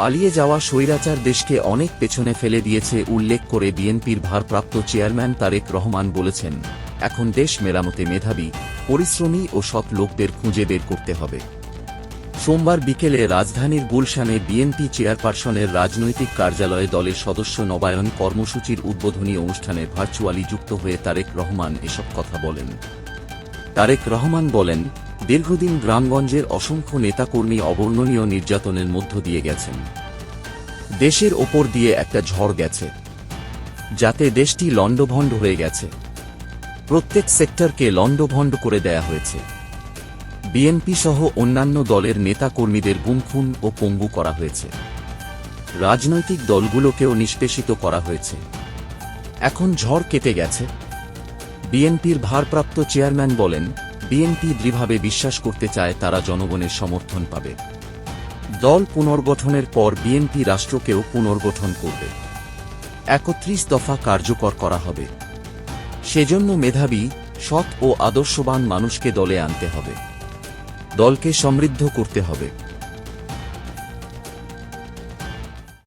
পালিয়ে যাওয়া স্বৈরাচার দেশকে অনেক পেছনে ফেলে দিয়েছে উল্লেখ করে বিএনপির ভারপ্রাপ্ত চেয়ারম্যান তারেক রহমান বলেছেন, এখন দেশ মেরামতে মেধাবী, পরিশ্রমী ও সৎ লোকদের খুঁজে বের করতে হবে। সোমবার বিকেলে রাজধানীর গুলশানে বিএনপি চেয়ারপারসনের রাজনৈতিক কার্যালয়ে দলের সদস্য নবায়ন কর্মসূচির উদ্বোধনী অনুষ্ঠানে ভার্চুয়ালি যুক্ত হয়ে তারেক রহমান এসব কথা বলেন। তারেক রহমান বলেন দীর্ঘদিন গ্রামগঞ্জের অসংখ্য নেতাকর্মী অবর্ণনীয় নির্যাতনের মধ্য দিয়ে গেছেন। দেশের ওপর দিয়ে একটা ঝড় গেছে, যাতে দেশটি লণ্ডভণ্ড হয়ে গেছে। প্রত্যেক সেক্টরকে লণ্ডভণ্ড করে দেয়া হয়েছে। বিএনপি সহ অন্যান্য দলের নেতাকর্মীদের গুমখুন ও পঙ্গু করা হয়েছে। রাজনৈতিক দলগুলোকেও নিষ্পেষিত করা হয়েছে। এখন ঝড় কেটে গেছে। বিএনপির ভারপ্রাপ্ত চেয়ারম্যান বলেন বিএনপি দৃঢ়ভাবে বিশ্বাস করতে চায় তারা জনগণের সমর্থন পাবে। দল পুনর্গঠনের পর বিএনপি রাষ্ট্রকেও পুনর্গঠন করবে। একত্রিশ দফা কার্যকর করা হবে। সেজন্য মেধাবী, সৎ ও আদর্শবান মানুষকে দলে আনতে হবে। দলকে সমৃদ্ধ করতে হবে।